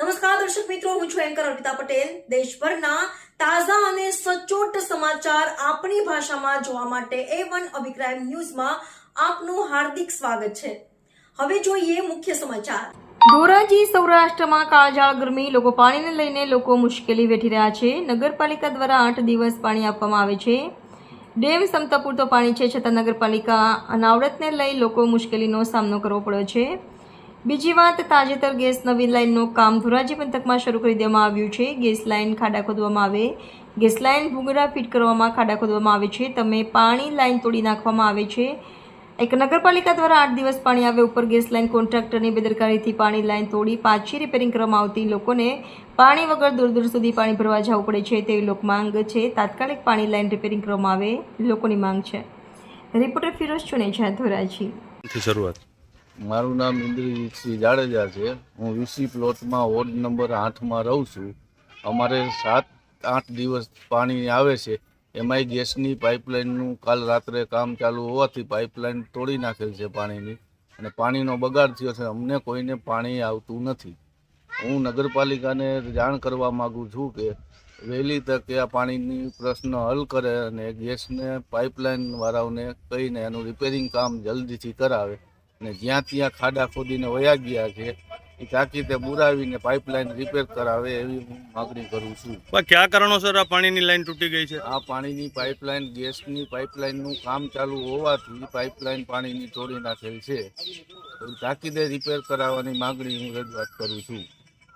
નમસ્કાર, દર્શક મિત્રો, હું છું એન્કર અર્પિતા પટેલ. દેશભરના તાજા અને સચોટ સમાચાર આપણી ભાષામાં જોવા માટે એ વન અભિપ્રાય ન્યૂઝમાં આપનું હાર્દિક સ્વાગત છે. હવે જોઈએ મુખ્ય સમાચાર. ધોરાજી સૌરાષ્ટ્રમાં કાળજાળ ગરમી, લોકો પાણીને લઈને લોકો મુશ્કેલી વેઠી રહ્યા છે. નગરપાલિકા દ્વારા આઠ દિવસ પાણી આપવામાં આવે છે. ડેમ ક્ષમતા પૂરતો પાણી છે, છતાં નગરપાલિકા અનાવડતને લઈ લોકો મુશ્કેલીનો સામનો કરવો પડ્યો છે. બીજી વાત, તાજેતર ગેસ નવીન લાઇનનું કામ ધોરાજી પંથકમાં શરૂ કરી દેવામાં આવ્યું છે. ગેસ લાઇન ખાડા ખોદવામાં આવે. ગેસ લાઇન ભૂંગળા ફિટ કરવામાં ખાડા ખોદવામાં આવે છે. તમે પાણી લાઇન તોડી નાખવામાં આવે છે. એક નગરપાલિકા દ્વારા આઠ દિવસ પાણી આવે ઉપર ગેસ લાઇન કોન્ટ્રાક્ટરની બેદરકારીથી પાણી લાઇન તોડી પાછી રિપેરિંગ કરવામાં આવતી લોકોને પાણી વગર દૂર દૂર સુધી પાણી ભરવા જવું પડે છે તેવી લોક માંગ છે. તાત્કાલિક પાણી લાઇન રિપેરિંગ કરવામાં આવે લોકોની માંગ છે. રિપોર્ટર ફિરોઝ ચુનેજા, ધોરાજી. શરૂઆત. મારું નામ ઇન્દ્રજીતસિંહ જાડેજા છે. હું વીસી પ્લોટમાં વોર્ડ નંબર આઠમાં રહું છું. અમારે સાત, આઠ દિવસ પાણી આવે છે. એમાંય ગેસની પાઇપલાઇનનું કાલ રાત્રે કામ ચાલુ હોવાથી પાઇપલાઇન તોડી નાખેલ છે પાણીની. અને પાણીનો બગાડ થયો છે. અમને કોઈને પાણી આવતું નથી. હું નગરપાલિકાને જાણ કરવા માગું છું કે વહેલી તકે આ પાણીની પ્રશ્ન હલ કરે અને ગેસને પાઇપલાઇન વાળાઓને કહીને એનું રિપેરિંગ કામ જલ્દીથી કરાવે. અને જ્યાં ત્યાં ખાડા ખોદીને વયા ગયા છે એ તાકીદે બુરાવીને પાઇપલાઇન રિપેર કરાવે એવી હું માગણી કરું છું. પણ કયા કારણોસર આ પાણીની લાઈન તૂટી ગઈ છે? આ પાણીની પાઇપલાઇન ગેસની પાઇપલાઇનનું કામ ચાલુ હોવાથી પાઇપલાઇન પાણીની તોડી નાખેલ છે. તાકીદે રિપેર કરાવવાની માગણી હું રજૂઆત કરું છું.